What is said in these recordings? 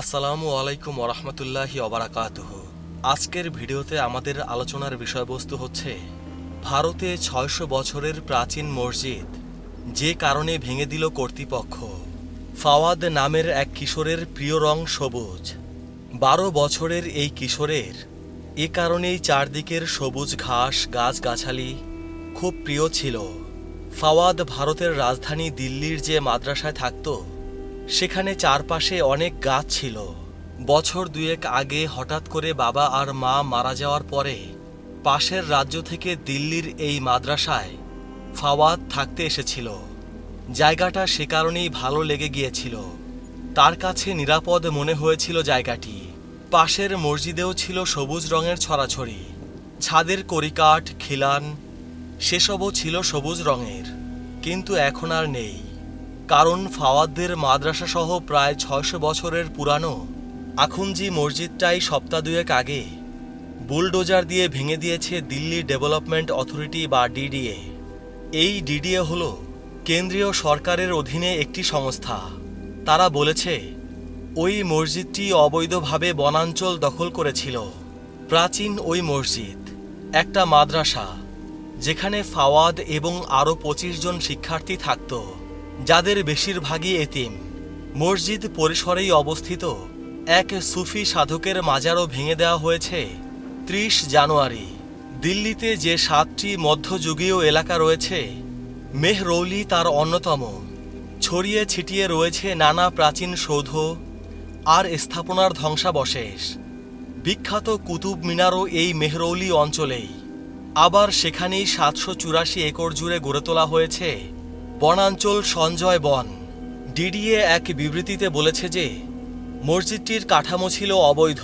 আসসালামু আলাইকুম ওরহমতুল্লাহি অবরাকাতুহ আজকের ভিডিওতে আমাদের আলোচনার বিষয়বস্তু হচ্ছে, ভারতে ছয়শো বছরের প্রাচীন মসজিদ, যে কারণে ভেঙে দিল কর্তৃপক্ষ। ফাওয়াদ নামের এক কিশোরের প্রিয় রং সবুজ। বারো বছরের এই কিশোরের এ কারণেই চারদিকের সবুজ ঘাস, গাছগাছালি খুব প্রিয় ছিল। ফাওয়াদ ভারতের রাজধানী দিল্লির যে মাদ্রাসায় থাকতো সেখানে চারপাশে অনেক গাছ ছিল। বছর দুয়েক আগে হঠাৎ করে বাবা আর মা মারা যাওয়ার পরে পাশের রাজ্য থেকে দিল্লির এই মাদ্রাসায় ফাওয়াদ থাকতে এসেছিল। জায়গাটা সে কারণেই ভালো লেগে গিয়েছিল। তার কাছে নিরাপদ মনে হয়েছিল জায়গাটি। পাশের মসজিদেও ছিল সবুজ রঙের ছড়াছড়ি। ছাদের করিকাঠ খিলান, সেসবও ছিল সবুজ রঙের। কিন্তু এখন আর নেই। কারণ ফাওয়াদদের মাদ্রাসা সহ প্রায় ছয়শো বছরের পুরানো আখুনজি মসজিদটাই সপ্তাহ দুয়েক আগে বুলডোজার দিয়ে ভেঙে দিয়েছে দিল্লি ডেভেলপমেন্ট অথরিটি বা ডিডিএ। এই ডিডিএ হল কেন্দ্রীয় সরকারের অধীনে একটি সংস্থা। তারা বলেছে, ওই মসজিদটি অবৈধভাবে বনাঞ্চল দখল করেছিল। প্রাচীন ওই মসজিদ, একটা মাদ্রাসা, যেখানে ফাওয়াদ এবং আরও পঁচিশ জন শিক্ষার্থী থাকত। যাদের বেশিরভাগই এতিম। মসজিদ পরিসরেই অবস্থিত। এক সুফি সাধকের মাজারও ভেঙে দেওয়া হয়েছে ত্রিশ জানুয়ারি। দিল্লিতে যে সাতটি মধ্যযুগীয় এলাকা রয়েছে, মেহরৌলি তার অন্যতম। ছড়িয়ে ছিটিয়ে রয়েছে নানা প্রাচীন সৌধ আর স্থাপনার ধ্বংসাবশেষ। বিখ্যাত কুতুব মিনারও এই মেহরৌলি অঞ্চলেই। আবার সেখানেই সাতশো চুরাশি একর জুড়ে গড়ে তোলা হয়েছে বনাঞ্চল সঞ্জয় বন। ডিডিএ এক বিবৃতিতে বলেছে যে, মসজিদটির কাঠামো ছিল অবৈধ,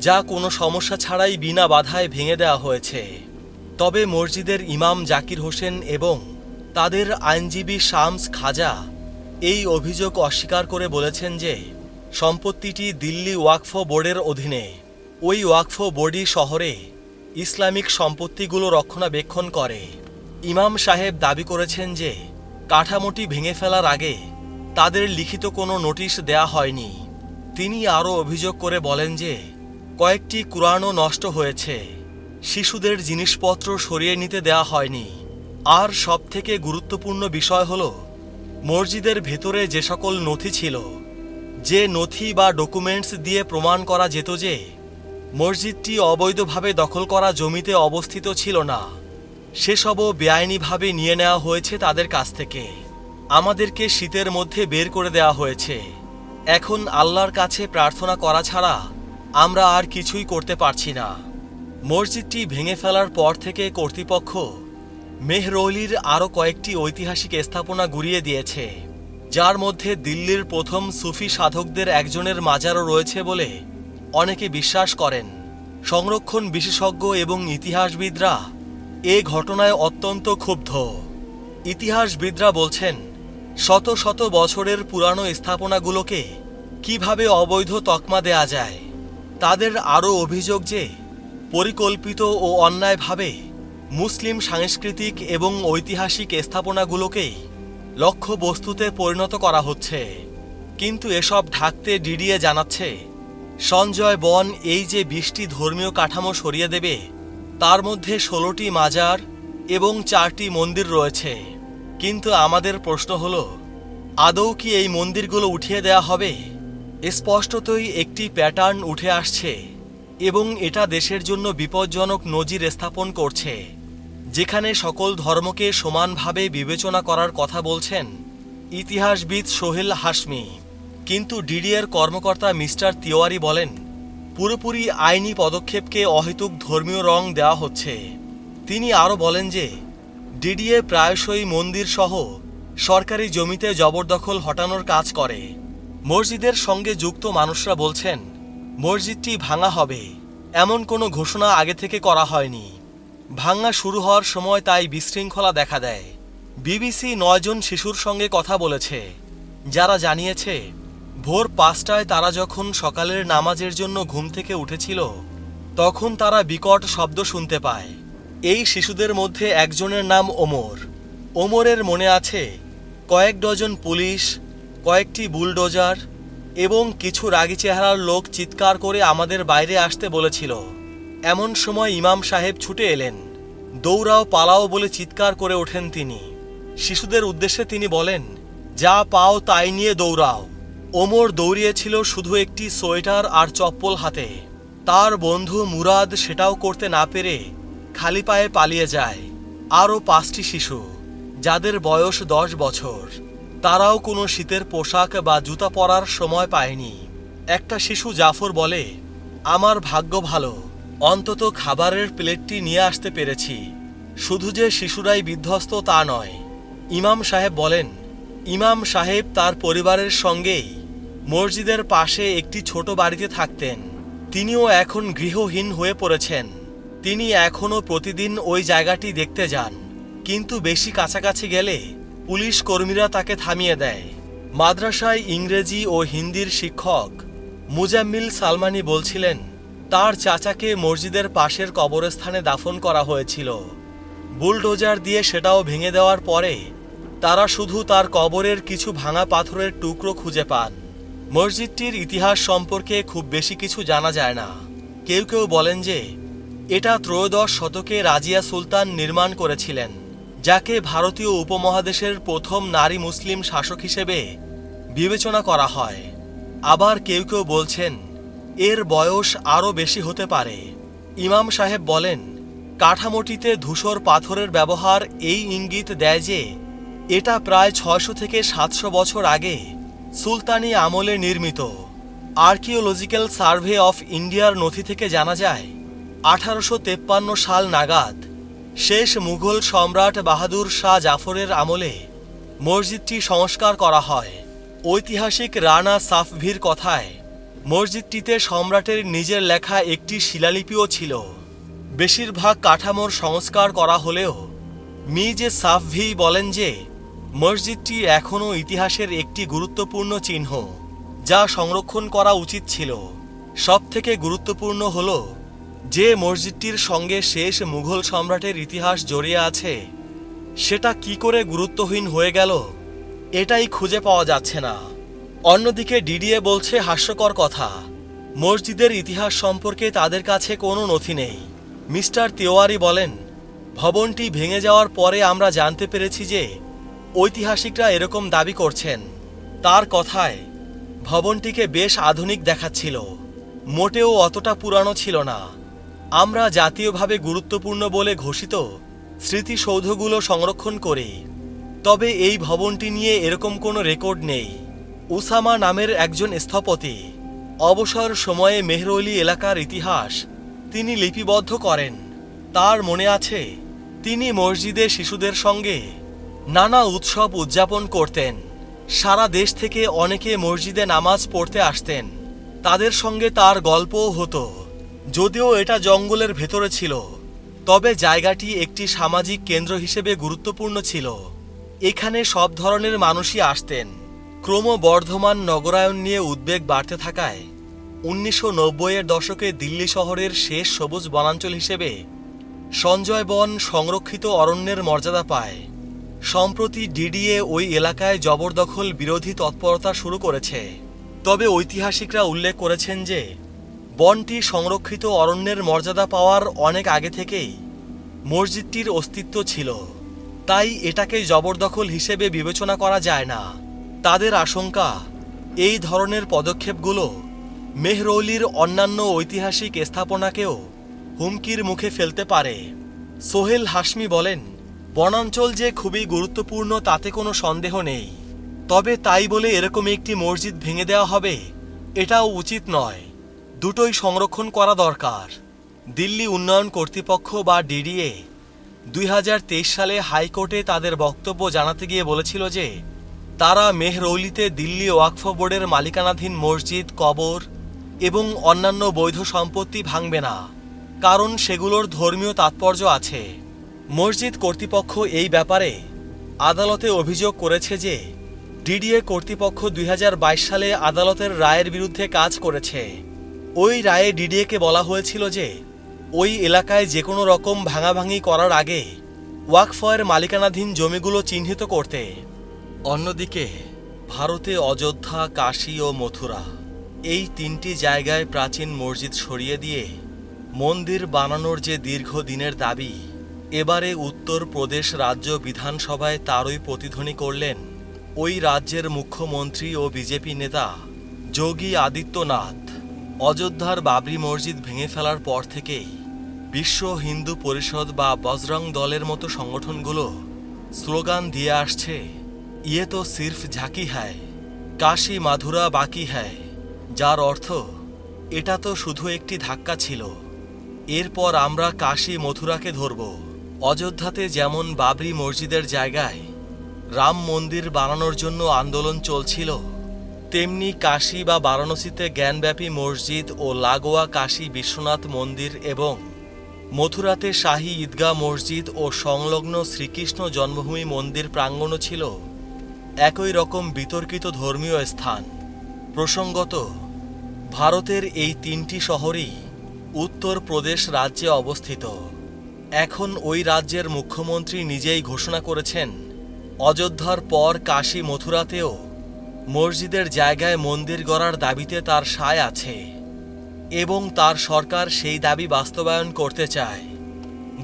যা কোনো সমস্যা ছাড়াই বিনা বাধায় ভেঙে দেওয়া হয়েছে। তবে মসজিদের ইমাম জাকির হোসেন এবং তাদের আইনজীবী শামস খাজা এই অভিযোগ অস্বীকার করে বলেছেন যে, সম্পত্তিটি দিল্লি ওয়াকফ বোর্ডের অধীনে। ওই ওয়াকফ বোর্ডই শহরে ইসলামিক সম্পত্তিগুলো রক্ষণাবেক্ষণ করে। ইমাম সাহেব দাবি করেছেন যে কাঠামোটি ভেঙে ফেলার আগে তাদের লিখিত কোনো নোটিশ দেয়া হয়নি। তিনি আরও অভিযোগ করে বলেন যে, কয়েকটি কুরআনও নষ্ট হয়েছে। শিশুদের জিনিসপত্র সরিয়ে নিতে দেয়া হয়নি। আর সবথেকে গুরুত্বপূর্ণ বিষয় হল, মসজিদের ভেতরে যে সকল নথি ছিল, যে নথি বা ডকুমেন্টস দিয়ে প্রমাণ করা যেত যে, মসজিদটি অবৈধভাবে দখল করা জমিতে অবস্থিত ছিল না। সেসবও বেআইনিভাবে নিয়ে নেওয়া হয়েছে তাদের কাছ থেকে। আমাদেরকে শীতের মধ্যে বের করে দেওয়া হয়েছে। এখন আল্লাহর কাছে প্রার্থনা করা ছাড়া আমরা আর কিছুই করতে পারছি না। মসজিদটি ভেঙে ফেলার পর থেকে কর্তৃপক্ষ মেহরৌলির আরও কয়েকটি ঐতিহাসিক স্থাপনা গুড়িয়ে দিয়েছে, যার মধ্যে দিল্লির প্রথম সুফি সাধকদের একজনের মাজারও রয়েছে বলে অনেকে বিশ্বাস করেন। সংরক্ষণ বিশেষজ্ঞ এবং ইতিহাসবিদরা এ ঘটনায় অত্যন্ত ক্ষুব্ধ। ইতিহাসবিদরা বলছেন, শত শত বছরের পুরানো স্থাপনাগুলোকে কীভাবে অবৈধ তকমা দেয়া যায়, তাদের আরও অভিযোগ যে পরিকল্পিত ও অন্যায়ভাবে মুসলিম সাংস্কৃতিক এবং ঐতিহাসিক স্থাপনাগুলোকেই লক্ষ্য বস্তুতে পরিণত করা হচ্ছে। কিন্তু এসব ঢাকতে ডিডিএ জানাচ্ছে, সঞ্জয় বন এই যে বিশটি ধর্মীয় কাঠামো সরিয়ে দেবে তার মধ্যে ষোলোটি মাজার এবং চারটি মন্দির রয়েছে। কিন্তু আমাদের প্রশ্ন হল, আদৌ কি এই মন্দিরগুলো উঠিয়ে দেয়া হবে? স্পষ্টতই একটি প্যাটার্ন উঠে আসছে এবং এটা দেশের জন্য বিপজ্জনক নজির স্থাপন করছে, যেখানে সকল ধর্মকে সমানভাবে বিবেচনা করার কথা বলছেন ইতিহাসবিদ সোহেল হাসমি কিন্তু ডিডিএর কর্মকর্তা মিস্টার তিওয়ারি বলেন পুরোপুরি আইনি পদক্ষেপকে অহেতুক ধর্মীয় রং দেওয়া হচ্ছে। তিনি আরও বলেন যে, ডিডিএ প্রায়শই মন্দির সহ সরকারি জমিতে জবরদখল হটানোর কাজ করে। মসজিদের সঙ্গে যুক্ত মানুষরা বলছেন, মসজিদটি ভাঙা হবে। এমন কোনো ঘোষণা আগে থেকে করা হয়নি। ভাঙা শুরু হওয়ার সময় তাই বিশৃঙ্খলা দেখা দেয়। বিবিসি নয়জন শিশুর সঙ্গে কথা বলেছে, যারা জানিয়েছে ভোর পাঁচটায় তারা যখন সকালের নামাজের জন্য ঘুম থেকে উঠেছিল, তখন তারা বিকট শব্দ শুনতে পায়। এই শিশুদের মধ্যে একজনের নাম ওমর। ওমরের মনে আছে, কয়েক ডজন পুলিশ, কয়েকটি বুলডোজার এবং কিছু রাগী চেহারার লোক চিৎকার করে আমাদের বাইরে আসতে বলেছিল। এমন সময় ইমাম সাহেব ছুটে এলেন। দৌড়াও, পালাও বলে চিৎকার করে ওঠেন তিনি। শিশুদের উদ্দেশ্যে তিনি বলেন, যা পাও তাই নিয়ে দৌড়াও। ওমর দৌড়িয়েছিল শুধু একটি সোয়েটার আর চপ্পল হাতে। তার বন্ধু মুরাদ সেটাও করতে না পেরে খালি পায়ে পালিয়ে যায়। আরও পাঁচটি শিশু, যাদের বয়স দশ বছর। তারাও কোনো শীতের পোশাক বা জুতা পরার সময় পায়নি। একটা শিশু জাফর বলে, আমার ভাগ্য ভালো, অন্তত খাবারের প্লেটটি নিয়ে আসতে পেরেছি। শুধু যে শিশুরাই বিধ্বস্ত তা নয়। ইমাম সাহেব বলেন, ইমাম সাহেব তার পরিবারের সঙ্গেই মসজিদের পাশে একটি ছোট বাড়িতে থাকতেন। তিনিও এখন গৃহহীন হয়ে পড়েছেন। তিনি এখনও প্রতিদিন ওই জায়গাটি দেখতে যান। কিন্তু বেশি কাছাকাছি গেলে পুলিশ কর্মীরা তাকে থামিয়ে দেয়। মাদ্রাসায় ইংরেজি ও হিন্দির শিক্ষক মুজাম্মিল সালমানি বলছিলেন, তার চাচাকে মসজিদের পাশের কবরস্থানে দাফন করা হয়েছিল। বুলডোজার দিয়ে সেটাও ভেঙে দেওয়ার পরে তারা শুধু তার কবরের কিছু ভাঙা পাথরের টুকরো খুঁজে পান। মসজিদটির ইতিহাস সম্পর্কে খুব বেশি কিছু জানা যায় না। কেউ কেউ বলেন যে, এটা ত্রয়োদশ শতকে রাজিয়া সুলতান নির্মাণ করেছিলেন, যাকে ভারতীয় উপমহাদেশের প্রথম নারী মুসলিম শাসক হিসেবে বিবেচনা করা হয়। আবার কেউ কেউ বলছেন, এর বয়স আরও বেশি হতে পারে। ইমাম সাহেব বলেন, কাঠামোটিতে ধূসর পাথরের ব্যবহার এই ইঙ্গিত দেয় যে, এটা প্রায় ছয়শো থেকে সাতশো বছর আগে সুলতানি আমলে নির্মিত। আর্কিওলজিক্যাল সার্ভে অফ ইন্ডিয়ার নথি থেকে জানা যায়, আঠারোশো তেপ্পান্ন সাল নাগাদ শেষ মুঘল সম্রাট বাহাদুর শাহ জাফরের আমলে মসজিদটি সংস্কার করা হয়। ঐতিহাসিক রানা সাফভির কথায়, মসজিদটিতে সম্রাটের নিজের লেখা একটি শিলালিপিও ছিল। বেশিরভাগ কাঠামোর সংস্কার করা হলেও মিজে সাফভি বলেন যে মসজিদটি এখনও ইতিহাসের একটি গুরুত্বপূর্ণ চিহ্ন, যা সংরক্ষণ করা উচিত ছিল। সবথেকে গুরুত্বপূর্ণ হল, যে মসজিদটির সঙ্গে শেষ মুঘল সম্রাটের ইতিহাস জড়িয়ে আছে, সেটা কি করে গুরুত্বহীন হয়ে গেল, এটাই খুঁজে পাওয়া যাচ্ছে না। অন্যদিকে ডিডিএ বলছে হাস্যকর কথা, মসজিদের ইতিহাস সম্পর্কে তাদের কাছে কোনো নথি নেই। মিস্টার তিওয়ারি বলেন, ভবনটি ভেঙে যাওয়ার পরে আমরা জানতে পেরেছি যে ঐতিহাসিকরা এরকম দাবি করছেন। তার কথায়, ভবনটিকে বেশ আধুনিক দেখাচ্ছিল। মোটেও অতটা পুরানো ছিল না। আমরা জাতীয়ভাবে গুরুত্বপূর্ণ বলে ঘোষিত স্মৃতিসৌধগুলো সংরক্ষণ করি। তবে এই ভবনটি নিয়ে এরকম কোনো রেকর্ড নেই। উসামা নামের একজন স্থপতি। অবসর সময়ে মেহরৌলি এলাকার ইতিহাস তিনি লিপিবদ্ধ করেন। তার মনে আছে, তিনি মসজিদে শিশুদের সঙ্গে নানা উৎসব উদযাপন করতেন। সারা দেশ থেকে অনেকে মসজিদে নামাজ পড়তে আসতেন। তাদের সঙ্গে তার গল্পও হতো। যদিও এটা জঙ্গলের ভেতরে ছিল, তবে জায়গাটি একটি সামাজিক কেন্দ্র হিসেবে গুরুত্বপূর্ণ ছিল। এখানে সব ধরনের মানুষই আসতেন। ক্রমবর্ধমান নগরায়ন নিয়ে উদ্বেগ বাড়তে থাকায়, উনিশশো নব্বইয়ের দশকে দিল্লি শহরের শেষ সবুজ বনাঞ্চল হিসেবে সঞ্জয় বন সংরক্ষিত অরণ্যের মর্যাদা পায়। সম্প্রতি ডিডিএ ওই এলাকায় জবরদখল বিরোধী তৎপরতা শুরু করেছে। তবে ঐতিহাসিকরা উল্লেখ করেছেন যে, বনটি সংরক্ষিত অরণ্যের মর্যাদা পাওয়ার অনেক আগে থেকেই মসজিদটির অস্তিত্ব ছিল। তাই এটাকে জবরদখল হিসেবে বিবেচনা করা যায় না। তাদের আশঙ্কা, এই ধরনের পদক্ষেপগুলো মেহরৌলির অন্যান্য ঐতিহাসিক স্থাপনাকেও হুমকির মুখে ফেলতে পারে। সোহেল হাসমি বলেন বনাঞ্চল যে খুবই গুরুত্বপূর্ণ, তাতে কোনো সন্দেহ নেই। তবে তাই বলে এরকম একটি মসজিদ ভেঙে দেওয়া হবে, এটাও উচিত নয়। দুটোই সংরক্ষণ করা দরকার। দিল্লি উন্নয়ন কর্তৃপক্ষ বা ডিডিএ দুই হাজার তেইশ সালে হাইকোর্টে তাদের বক্তব্য জানাতে গিয়ে বলেছিল যে, তারা মেহরৌলিতে দিল্লি ওয়াকফ বোর্ডের মালিকানাধীন মসজিদ, কবর এবং অন্যান্য বৈধ সম্পত্তি ভাঙবে না, কারণ সেগুলোর ধর্মীয় তাৎপর্য আছে। মসজিদ কর্তৃপক্ষ এই ব্যাপারে আদালতে অভিযোগ করেছে যে ডিডিএ কর্তৃপক্ষ দুই হাজার বাইশ সালে আদালতের রায়ের বিরুদ্ধে কাজ করেছে। ওই রায়ে ডিডিএকে বলা হয়েছিল যে ওই এলাকায় যে কোনো রকম ভাঙাভাঙি করার আগে ওয়াকফয়ের মালিকানাধীন জমিগুলো চিহ্নিত করতে। অন্যদিকে ভারতে অযোধ্যা, কাশী ও মথুরা এই তিনটি জায়গায় প্রাচীন মসজিদ সরিয়ে দিয়ে মন্দির বানানোর যে দীর্ঘদিনের দাবি এবারে উত্তর প্রদেশ রাজ্য বিধানসভায় তারই প্রতিধ্বনি করলেন ওই রাজ্যের মুখ্যমন্ত্রী ও বিজেপি নেতা যোগী আদিত্যনাথ। অযোধ্যার বাবরি মসজিদ ভেঙে ফেলার পর থেকেই বিশ্ব হিন্দু পরিষদ বা বজরং দলের মতো সংগঠনগুলো স্লোগান দিয়ে আসছে ইয়ে তো সির্ফ ঝাঁকি হ্যায়, কাশী মাধুরা বাকি হ্যায়, যার অর্থ এটা তো শুধু একটি ধাক্কা ছিল। এরপর আমরা কাশী মথুরাকে ধরব। অযোধ্যাতে যেমন বাবরি মসজিদের জায়গায় রাম মন্দির বানানোর জন্য আন্দোলন চলছিল, তেমনি কাশী বা বারাণসীতে জ্ঞানব্যাপী মসজিদ ও লাগোয়া কাশী বিশ্বনাথ মন্দির এবং মথুরাতে শাহী ঈদগাহ মসজিদ ও সংলগ্ন শ্রীকৃষ্ণ জন্মভূমি মন্দির প্রাঙ্গণও ছিল একই রকম বিতর্কিত ধর্মীয় স্থান। প্রসঙ্গত, ভারতের এই তিনটি শহরই উত্তর প্রদেশ রাজ্যে অবস্থিত। এখন ওই রাজ্যের মুখ্যমন্ত্রী নিজেই ঘোষণা করেছেন, অযোধ্যার পর কাশী মথুরাতেও মসজিদের জায়গায় মন্দির গড়ার দাবিতে তার সায় আছে এবং তার সরকার সেই দাবি বাস্তবায়ন করতে চায়।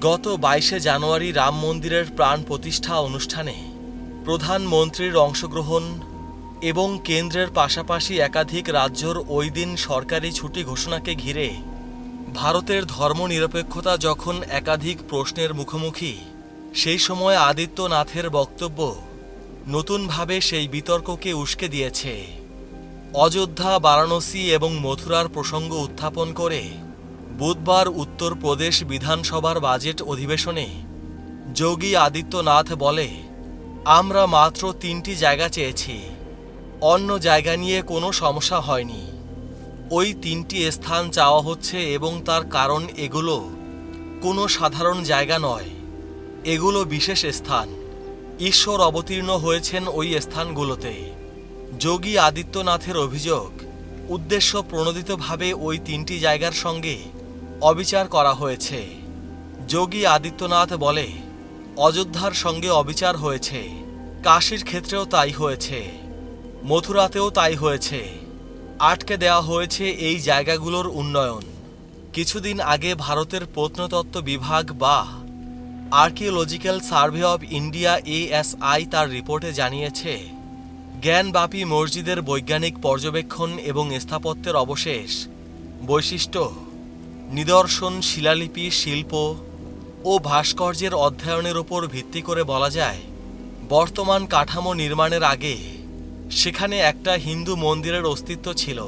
গত বাইশে জানুয়ারি রাম মন্দিরের প্রাণ প্রতিষ্ঠা অনুষ্ঠানে প্রধানমন্ত্রীর অংশগ্রহণ এবং কেন্দ্রের পাশাপাশি একাধিক রাজ্যর ওই দিন সরকারি ছুটি ঘোষণাকে ঘিরে ভারতের ধর্মনিরপেক্ষতা যখন একাধিক প্রশ্নের মুখোমুখি, সেই সময় আদিত্যনাথের বক্তব্য নতুনভাবে সেই বিতর্ককে উস্কে দিয়েছে। অযোধ্যা, বারাণসী এবং মথুরার প্রসঙ্গ উত্থাপন করে বুধবার উত্তরপ্রদেশ বিধানসভার বাজেট অধিবেশনে যোগী আদিত্যনাথ বলে, আমরা মাত্র তিনটি জায়গা চেয়েছি। অন্য জায়গা নিয়ে কোনো সমস্যা হয়নি। ওই তিনটি স্থান চাওয়া হচ্ছে এবং তার কারণ এগুলো। কোনো সাধারণ জায়গা নয়। এগুলো বিশেষ স্থান। ঈশ্বর অবতীর্ণ হয়েছেন ওই স্থানগুলোতে। যোগী আদিত্যনাথের অভিযোগ, উদ্দেশ্য প্রণোদিতভাবে ওই তিনটি জায়গার সঙ্গে অবিচার করা হয়েছে। যোগী আদিত্যনাথ বলে, অযোধ্যার সঙ্গে অবিচার হয়েছে। কাশীর ক্ষেত্রেও তাই হয়েছে। মথুরাতেও তাই হয়েছে। আটকে দেওয়া হয়েছে এই জায়গাগুলোর উন্নয়ন। কিছুদিন আগে ভারতের প্রত্নতত্ত্ব বিভাগ বা Archaeological Survey of India ASI তার রিপোর্টে জানিয়েছে জ্ঞানবাপী মসজিদের বৈজ্ঞানিক পর্যবেক্ষণ এবং স্থাপত্যের অবশেষ বৈশিষ্ট্য, নিদর্শন, শিলালিপি, শিল্প ও ভাস্কর্যের অধ্যয়নের উপর ভিত্তি করে বলা যায়, বর্তমান কাঠামো নির্মাণের আগে সেখানে একটা হিন্দু মন্দিরের অস্তিত্ব ছিল।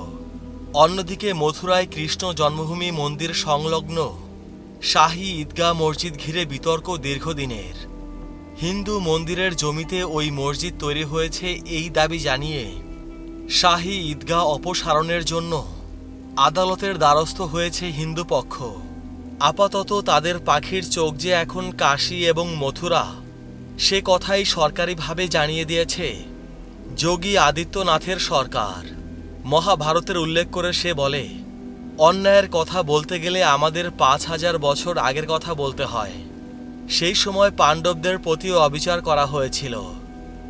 অন্যদিকে মথুরায় কৃষ্ণ জন্মভূমি মন্দির সংলগ্ন শাহী ঈদগাহ মসজিদ ঘিরে বিতর্ক দীর্ঘদিনের। হিন্দু মন্দিরের জমিতে ওই মসজিদ তৈরি হয়েছে এই দাবি জানিয়ে শাহী ঈদগাহ অপসারণের জন্য আদালতের দ্বারস্থ হয়েছে হিন্দু পক্ষ। আপাতত তাদের পাখির চোখ যে এখন কাশি এবং মথুরা, সে কথাই সরকারিভাবে জানিয়ে দিয়েছে। যোগী আদিত্যনাথের সরকার। মহাভারতের উল্লেখ করে সে বলে, অন্যায়ের কথা বলতে গেলে আমাদের পাঁচ হাজার বছর আগের কথা বলতে হয়। সেই সময় পাণ্ডবদের প্রতিও অবিচার করা হয়েছিল।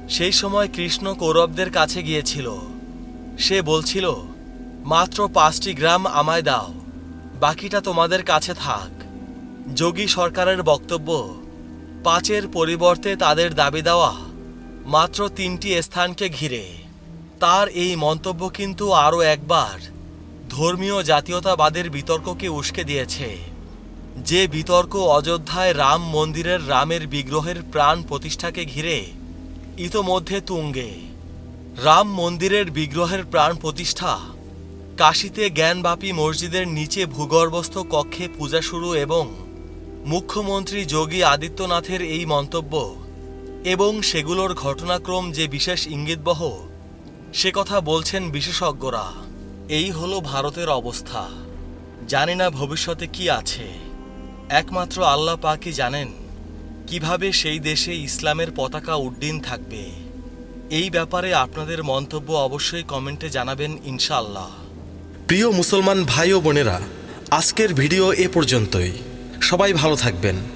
সেই সময় কৃষ্ণ কৌরবদের কাছে গিয়েছিল। সে বলছিল, মাত্র পাঁচটি গ্রাম আমায় দাও, বাকিটা তোমাদের কাছে থাক। যোগী সরকারের বক্তব্য, পাঁচের পরিবর্তে তাদের দাবি দেওয়া মাত্র তিনটি স্থানকে ঘিরে। তার এই মন্তব্য কিন্তু আরও একবার ধর্মীয় জাতীয়তাবাদের বিতর্ককে উস্কে দিয়েছে। যে বিতর্ক অযোধ্যায় রাম মন্দিরের রামের বিগ্রহের প্রাণ প্রতিষ্ঠাকে ঘিরে ইতোমধ্যে তুঙ্গে। রাম মন্দিরের বিগ্রহের প্রাণ প্রতিষ্ঠা। কাশীতে জ্ঞানবাপী মসজিদের নিচে ভূগর্ভস্থ কক্ষে পূজা শুরু এবং মুখ্যমন্ত্রী যোগী আদিত্যনাথের এই মন্তব্য এবং সেগুলোর ঘটনাক্রম যে বিশেষ ইঙ্গিতবহ, সে কথা বলছেন বিশেষজ্ঞরা। এই হলো ভারতের অবস্থা। জানি না ভবিষ্যতে কি আছে। একমাত্র আল্লাহ পাকই জানেন কীভাবে সেই দেশে ইসলামের পতাকা উড্ডীন থাকবে। এই ব্যাপারে আপনাদের মন্তব্য অবশ্যই কমেন্টে জানাবেন ইনশাআল্লাহ। প্রিয় মুসলমান ভাই ও বোনেরা, আজকের ভিডিও এ পর্যন্তই। সবাই ভালো থাকবেন।